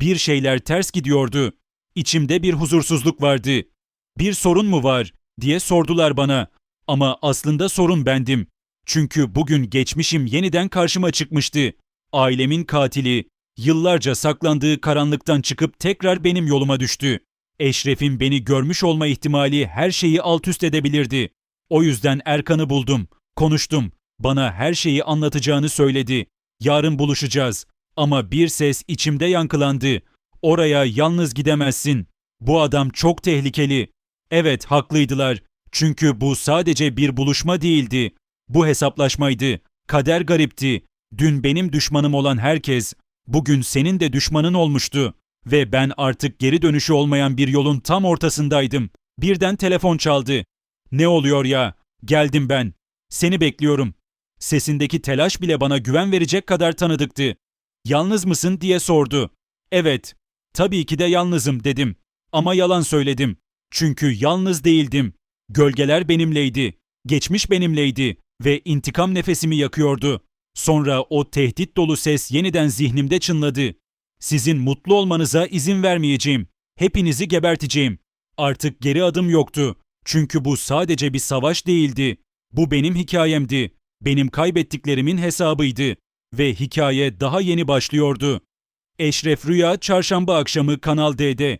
Bir şeyler ters gidiyordu. İçimde bir huzursuzluk vardı. Bir sorun mu var diye sordular bana. Ama aslında sorun bendim. Çünkü bugün geçmişim yeniden karşıma çıkmıştı. Ailemin katili, yıllarca saklandığı karanlıktan çıkıp tekrar benim yoluma düştü. Eşref'in beni görmüş olma ihtimali her şeyi alt üst edebilirdi. O yüzden Erkan'ı buldum, konuştum. Bana her şeyi anlatacağını söyledi. Yarın buluşacağız. Ama bir ses içimde yankılandı. Oraya yalnız gidemezsin. Bu adam çok tehlikeli. Evet, haklıydılar. Çünkü bu sadece bir buluşma değildi. Bu hesaplaşmaydı. Kader garipti. Dün benim düşmanım olan herkes, bugün senin de düşmanın olmuştu. Ve ben artık geri dönüşü olmayan bir yolun tam ortasındaydım. Birden telefon çaldı. Ne oluyor ya? Geldim ben. Seni bekliyorum. Sesindeki telaş bile bana güven verecek kadar tanıdıktı. Yalnız mısın diye sordu. Evet. Tabii ki de yalnızım dedim. Ama yalan söyledim. Çünkü yalnız değildim. Gölgeler benimleydi. Geçmiş benimleydi ve intikam nefesimi yakıyordu. Sonra o tehdit dolu ses yeniden zihnimde çınladı. Sizin mutlu olmanıza izin vermeyeceğim. Hepinizi geberteceğim. Artık geri adım yoktu. Çünkü bu sadece bir savaş değildi. Bu benim hikayemdi. Benim kaybettiklerimin hesabıydı. Ve hikaye daha yeni başlıyordu. Eşref Rüya çarşamba akşamı Kanal D'de.